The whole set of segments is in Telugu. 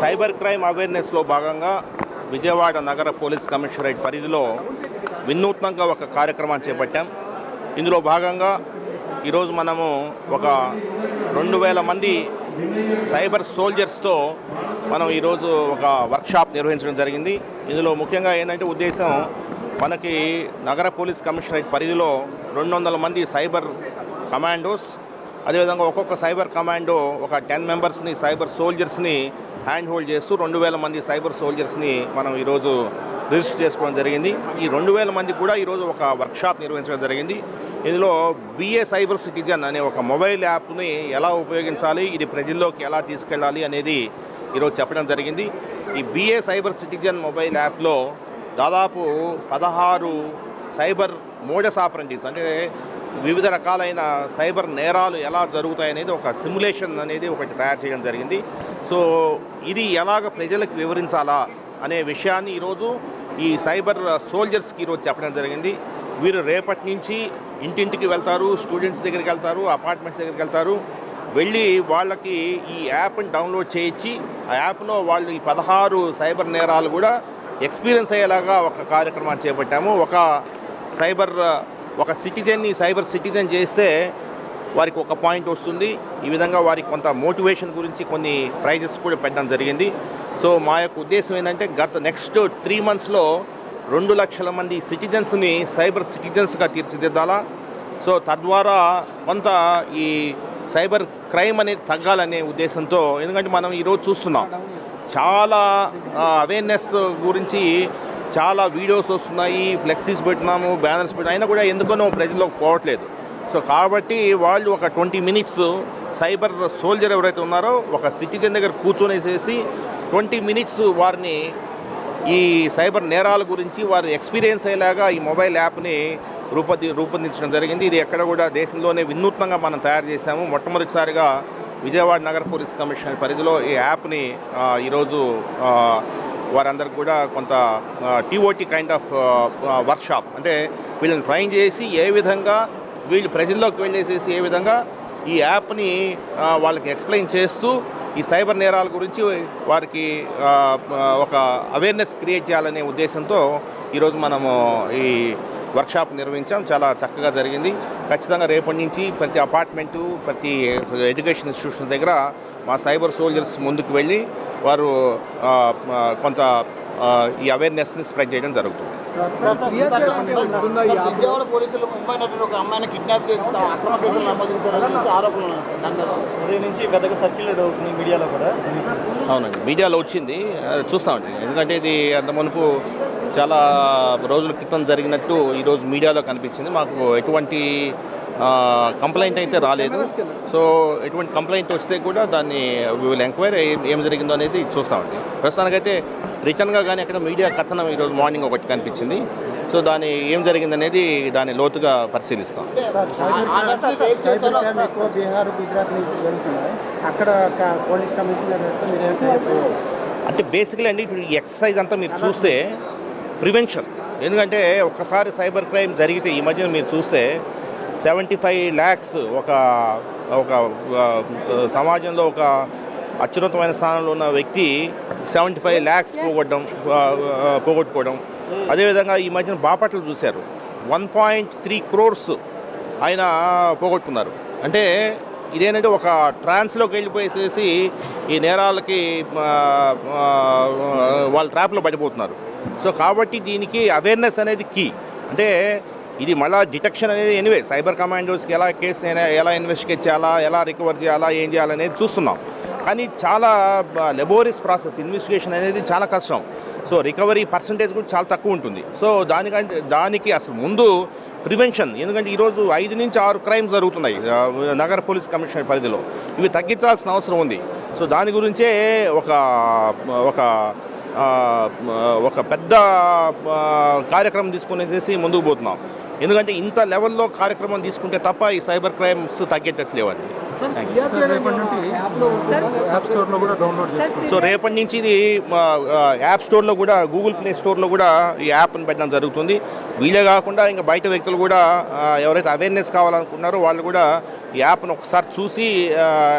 సైబర్ క్రైమ్ అవేర్నెస్లో భాగంగా విజయవాడ నగర పోలీస్ కమిషనరేట్ పరిధిలో వినూత్నంగా ఒక కార్యక్రమాన్ని చేపట్టాం. ఇందులో భాగంగా ఈరోజు మనము ఒక రెండు వేల మంది సైబర్ సోల్జర్స్తో మనం ఈరోజు ఒక వర్క్షాప్ నిర్వహించడం జరిగింది. ఇందులో ముఖ్యంగా ఏంటంటే ఉద్దేశం మనకి నగర పోలీస్ కమిషనరేట్ పరిధిలో రెండు వందల మంది సైబర్ కమాండోస్ అదేవిధంగా ఒక్కొక్క సైబర్ కమాండో ఒక టెన్ మెంబర్స్ని సైబర్ సోల్జర్స్ని హ్యాండ్ హోల్డ్ చేస్తూ రెండు వేల మంది సైబర్ సోల్జర్స్ని మనం ఈరోజు రిజిస్టర్ చేసుకోవడం జరిగింది. ఈ రెండు వేల మంది కూడా ఈరోజు ఒక వర్క్షాప్ నిర్వహించడం జరిగింది. ఇందులో బిఏ సైబర్ సిటిజన్ అనే ఒక మొబైల్ యాప్ని ఎలా ఉపయోగించాలి ఇది ప్రజల్లోకి ఎలా తీసుకెళ్ళాలి అనేది ఈరోజు చెప్పడం జరిగింది. ఈ బిఏ సైబర్ సిటిజన్ మొబైల్ యాప్లో దాదాపు పదహారు సైబర్ మోడస్ ఆపరంటీస్ అంటే వివిధ రకాలైన సైబర్ నేరాలు ఎలా జరుగుతాయి అనేది ఒక సిమ్యులేషన్ అనేది ఒకటి తయారు చేయడం జరిగింది. సో ఇది ఎలాగ ప్రజలకు వివరించాలా అనే విషయాన్ని ఈరోజు ఈ సైబర్ సోల్జర్స్కి ఈరోజు చెప్పడం జరిగింది. వీరు రేపటి నుంచి ఇంటింటికి వెళ్తారు స్టూడెంట్స్ దగ్గరికి వెళ్తారు అపార్ట్మెంట్స్ దగ్గరికి వెళ్తారు. వెళ్ళి వాళ్ళకి ఈ యాప్ని డౌన్లోడ్ చేయించి ఆ యాప్లో వాళ్ళు ఈ పదహారు సైబర్ నేరాలు కూడా ఎక్స్పీరియన్స్ అయ్యేలాగా ఒక కార్యక్రమాన్ని చేపట్టాము. ఒక సైబర్ ఒక సిటిజన్ని సైబర్ సిటిజన్ చేస్తే వారికి ఒక పాయింట్ వస్తుంది. ఈ విధంగా వారికి కొంత మోటివేషన్ గురించి కొన్ని ప్రైజెస్ కూడా పెట్టడం జరిగింది. సో మా యొక్క ఉద్దేశం ఏంటంటే గత నెక్స్ట్ త్రీ మంత్స్లో రెండు లక్షల మంది సిటిజన్స్ని సైబర్ సిటిజన్స్గా తీర్చిదిద్దాలా. సో తద్వారా కొంత ఈ సైబర్ క్రైమ్ అనేది తగ్గాలనే ఉద్దేశంతో ఎందుకంటే మనం ఈరోజు చూస్తున్నాం. చాలా అవేర్నెస్ గురించి చాలా వీడియోస్ వస్తున్నాయి ఫ్లెక్సీస్ పెట్టినాము బ్యానర్స్ పెట్టినా అయినా కూడా ఎందుకనో ప్రజల్లోకి పోవట్లేదు. సో కాబట్టి వాళ్ళు ఒక ట్వంటీ మినిట్స్ సైబర్ సోల్జర్ ఎవరైతే ఉన్నారో ఒక సిటిజన్ దగ్గర కూర్చొనేసేసి ట్వంటీ మినిట్స్ వారిని ఈ సైబర్ నేరాల గురించి వారు ఎక్స్పీరియన్స్ అయ్యేలాగా ఈ మొబైల్ యాప్ని రూపొంది రూపొందించడం జరిగింది. ఇది ఎక్కడ కూడా దేశంలోనే వినూత్నంగా మనం తయారు చేశాము. మొట్టమొదటిసారిగా విజయవాడ నగర పోలీస్ కమిషనర్ పరిధిలో ఈ యాప్ని ఈరోజు వారందరికి కూడా కొంత టీఓటీ కైండ్ ఆఫ్ వర్క్షాప్ అంటే వీళ్ళని ట్రైన్ చేసి ఏ విధంగా వీళ్ళు ప్రజల్లోకి వెళ్ళేసేసి ఏ విధంగా ఈ యాప్ని వాళ్ళకి ఎక్స్ప్లెయిన్ చేస్తూ ఈ సైబర్ నేరాల గురించి వారికి ఒక అవేర్నెస్ క్రియేట్ చేయాలనే ఉద్దేశంతో ఈరోజు మనము ఈ వర్క్షాప్ నిర్వహించాం చాలా చక్కగా జరిగింది ఖచ్చితంగా రేపటి నుంచి ప్రతి అపార్ట్మెంటు ప్రతి ఎడ్యుకేషన్ ఇన్స్టిట్యూషన్స్ దగ్గర మా సైబర్ సోల్జర్స్ ముందుకు వెళ్ళి వారు కొంత ఈ అవేర్నెస్ని స్ప్రెడ్ చేయడం జరుగుతుంది విజయవాడ పోలీసులు ముంబై నటుడు ఒక అమ్మాయిని కిడ్నాప్ చేసి తమ అక్రమ కేసులు నమోదించారని చెప్పేసి ఆరోపణలు ఉన్నాయి సార్ దాని మీద ఉదయం నుంచి పెద్దగా సర్క్యులేట్ అవుతుంది మీడియాలో కూడా అవునండి మీడియాలో వచ్చింది చూస్తామండి ఎందుకంటే ఇది అంత మునుపు చాలా రోజుల క్రితం జరిగినట్టు ఈరోజు మీడియాలో కనిపించింది. మాకు ఎటువంటి కంప్లైంట్ అయితే రాలేదు. సో ఎటువంటి కంప్లైంట్ వస్తే కూడా దాన్ని విల్ ఎంక్వైరీ ఏం జరిగిందో అనేది చూస్తామండి ప్రస్తుతానికైతే రిటర్న్గా కానీ అక్కడ మీడియా కథనం ఈరోజు మార్నింగ్ ఒకటి కనిపించింది. సో దాని ఏం జరిగిందనేది దాన్ని లోతుగా పరిశీలిస్తాం. అక్కడ పోలీస్ కమిషనర్ అంటే బేసికలీ అండి ఇప్పుడు ఈ ఎక్సర్సైజ్ అంతా మీరు చూస్తే ప్రివెన్షన్. ఎందుకంటే ఒక్కసారి సైబర్ క్రైమ్ జరిగితే ఈ మధ్యన మీరు చూస్తే సెవెంటీ ఫైవ్ ల్యాక్స్ ఒక ఒక సమాజంలో ఒక అత్యున్నతమైన స్థానంలో ఉన్న వ్యక్తి సెవెంటీ ఫైవ్ ల్యాక్స్ పోగొట్టడం పోగొట్టుకోవడం. అదేవిధంగా ఈ మధ్యన బాపట్ల చూశారు. వన్ పాయింట్ త్రీ క్రోర్స్ ఆయన పోగొట్టుకున్నారు. అంటే ఇదేంటంటే ఒక ట్రాన్స్లోకి వెళ్ళిపోయేసేసి ఈ నేరాలకి వాళ్ళ ట్రాప్లో పడిపోతున్నారు. సో కాబట్టి దీనికి అవేర్నెస్ అనేది కీ అంటే ఇది మళ్ళీ డిటెక్షన్ అనేది ఎనివే సైబర్ కమాండోస్కి ఎలా కేసు ఎలా ఇన్వెస్టిగేట్ చేయాలా ఎలా రికవర్ చేయాలా ఏం చేయాలనేది చూస్తున్నాం. కానీ చాలా లెబోరియస్ ప్రాసెస్ ఇన్వెస్టిగేషన్ అనేది చాలా కష్టం. సో రికవరీ పర్సంటేజ్ కూడా చాలా తక్కువ ఉంటుంది. సో దానికంటే దానికి అసలు ముందు ప్రివెన్షన్ ఎందుకంటే ఈరోజు ఐదు నుంచి ఆరు క్రైమ్స్ జరుగుతున్నాయి నగర పోలీస్ కమిషనర్ పరిధిలో. ఇవి తగ్గించాల్సిన అవసరం ఉంది. సో దాని గురించే ఒక ఒక ఒక పెద్ద కార్యక్రమం తీసుకునేసి ముందుకు పోతున్నాం. ఎందుకంటే ఇంత లెవెల్లో కార్యక్రమం తీసుకుంటే తప్ప ఈ సైబర్ క్రైమ్స్ తగ్గేటట్లేవండి. సో రేపటి నుంచి ఇది యాప్ స్టోర్లో కూడా గూగుల్ ప్లే స్టోర్లో కూడా ఈ యాప్ని పెట్టడం జరుగుతుంది. వీళ్ళే కాకుండా ఇంకా బయట వ్యక్తులు కూడా ఎవరైతే అవేర్నెస్ కావాలనుకున్నారో వాళ్ళు కూడా ఈ యాప్ను ఒకసారి చూసి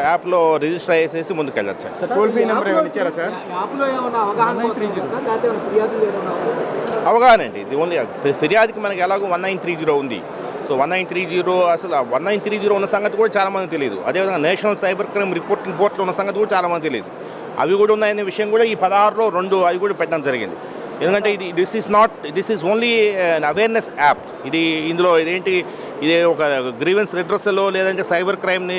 యాప్లో రిజిస్టర్ చేసేసి ముందుకు వెళ్ళచ్చు సార్ టోల్ ఫ్రీ నెంబర్ అవగాహన అండి. ఇది ఓన్లీ ఫిర్యాదుకి మనకి ఎలాగో వన్ నైన్ త్రీ జీరో ఉంది. So one nine three zero అసలు వన్ నైన్ త్రీ జీరో ఉన్న సంగతి కూడా చాలా మందికి తెలియదు. అదేవిధంగా national cyber crime reporting portal ఉన్న సంగతి కూడా చాలా మంది తెలియదు. అవి కూడా ఉన్నాయనే విషయం కూడా ఈ పదహారులో రెండు అవి కూడా పెట్టడం జరిగింది. ఎందుకంటే ఇది this is not this is only awareness app ఇది ఇందులో ఇదేంటి ఇది ఒక గ్రీవెన్స్ రిడ్రస్లో లేదంటే సైబర్ క్రైమ్ని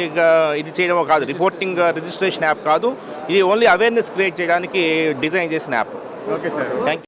ఇది చేయడమో కాదు. రిపోర్టింగ్ రిజిస్ట్రేషన్ యాప్ కాదు. ఇది ఓన్లీ అవేర్నెస్ క్రియేట్ చేయడానికి డిజైన్ చేసిన యాప్ ఓకే సార్ థ్యాంక్